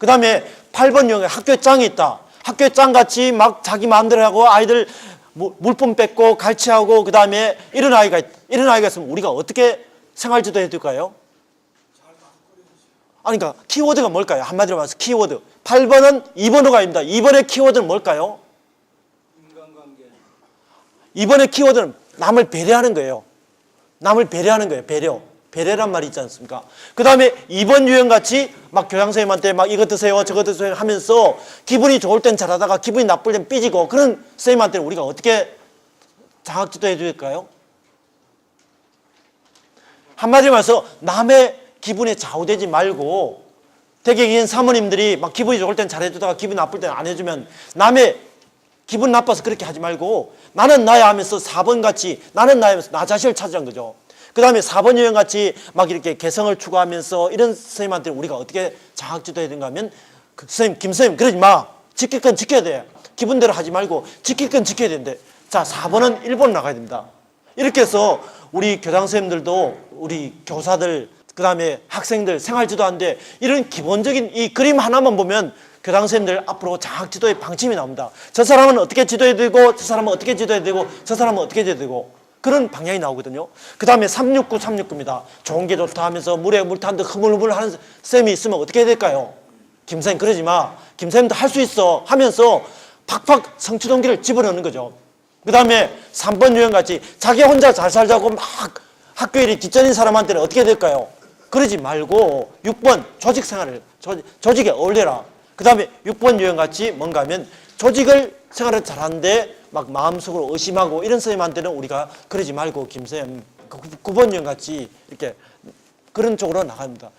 그 다음에 8번 유형에 학교에 짱이 있다. 학교에 짱 같이 막 자기 마음대로 하고 아이들 물- 물품 뺏고 갈취하고 그 다음에 이런 아이가 있- 이런 아이가 있으면 우리가 어떻게 생활 지도해 줄까요? 아니 그러니까 키워드가 뭘까요? 한마디로 말해서 키워드. 8번은 2번호가 아닙니다. 2번의 키워드는 뭘까요? 이번의 키워드는 남을 배려하는 거예요. 남을 배려하는 거예요. 배려. 배려란 말이 있지 않습니까? 그 다음에 이번 유형 같이 막 교장선생님한테 막 이거 드세요, 저거 드세요 하면서 기분이 좋을 땐 잘하다가 기분이 나쁠 땐 삐지고 그런 선생님한테는 우리가 어떻게 장학지도 해줄까요? 한마디로 말해서 남의 기분에 좌우되지 말고 대개 인 사모님들이 막 기분이 좋을 땐 잘해주다가 기분 나쁠 땐 안 해주면 남의 기분 나빠서 그렇게 하지 말고 나는 나야 하면서 4번 같이 나는 나야 하면서 나 자신을 찾으라는 거죠. 그 다음에 4번 유형 같이 막 이렇게 개성을 추구하면서 이런 선생님한테 우리가 어떻게 장학지도 해야 되는가 하면 그 선생님, 김 선생님 그러지 마. 지킬 건 지켜야 돼. 기분대로 하지 말고 지킬 건 지켜야 되는데 자 4번은 1번 나가야 됩니다. 이렇게 해서 우리 교장 선생님들도 우리 교사들 그 다음에 학생들 생활지도하는데 이런 기본적인 이 그림 하나만 보면 교장 선생님들 앞으로 장학지도의 방침이 나옵니다. 저 사람은 어떻게 지도해야 되고 저 사람은 어떻게 지도해야 되고 저 사람은 어떻게 지도해야 되고 그런 방향이 나오거든요. 그 다음에 369, 369입니다. 좋은 게 좋다 하면서 물에 물 타는데 흐물흐물 하는 쌤이 있으면 어떻게 해야 될까요? 김선생 그러지 마. 김선생도 할 수 있어 하면서 팍팍 성취동기를 집어넣는 거죠. 그 다음에 3번 유형같이 자기 혼자 잘 살자고 막 학교 일이 뒷전인 사람한테는 어떻게 될까요? 그러지 말고 6번 조직 생활을 조직, 조직 에 어울려라. 그 다음에 6번 유형같이 뭔가 하면 조직을 생활을 잘하는데 막 마음속으로 의심하고 이런 선생님한테는 우리가 그러지 말고 김 선생 9번 유형같이 이렇게 그런 쪽으로 나갑니다.